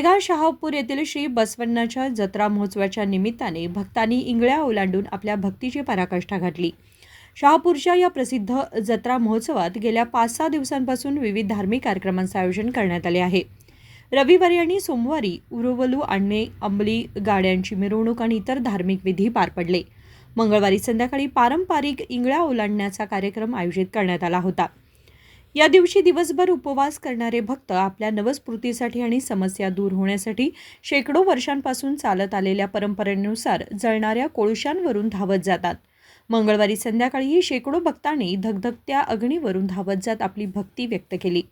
बेळगाव शहापूर येथील श्री बसवण्णाच्या जत्रा महोत्सवाच्या निमित्ताने भक्तांनी इंगळ्या ओलांडून आपल्या भक्तीची पराकाष्ठा घातली शहापूरच्या या प्रसिद्ध जत्रा महोत्सवात गेल्या पाच सहा दिवसांपासून विविध धार्मिक कार्यक्रमांचं आयोजन करण्यात आले आहे. रविवारी आणि सोमवारी उरुवलू आणणे अंबली गाड्यांची मिरवणूक आणि इतर धार्मिक विधी पार पडले. मंगळवारी संध्याकाळी पारंपरिक इंगळ्या ओलांडण्याचा कार्यक्रम आयोजित करण्यात आला होता. या दिवशी दिवसभर उपवास करणारे भक्त आपल्या नवस्फूर्तीसाठी आणि समस्या दूर होण्यासाठी शेकडो वर्षांपासून चालत आलेल्या परंपरेनुसार जळणाऱ्या कोळशांवरून धावत जातात. मंगळवारी संध्याकाळीही शेकडो भक्तांनी धगधगत्या अग्नीवरून धावत जात आपली भक्ती व्यक्त केली.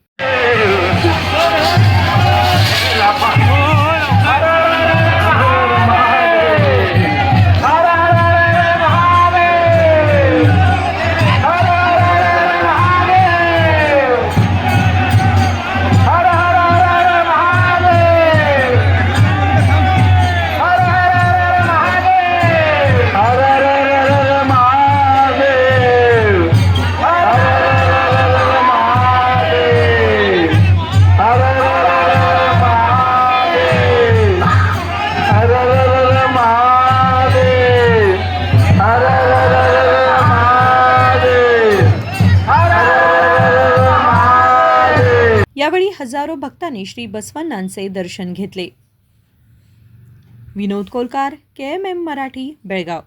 यावेळी हजारो भक्तांनी श्री बसवन्नांचे दर्शन घेतले. Vinod Kolkar K M M Marathi Belgaum.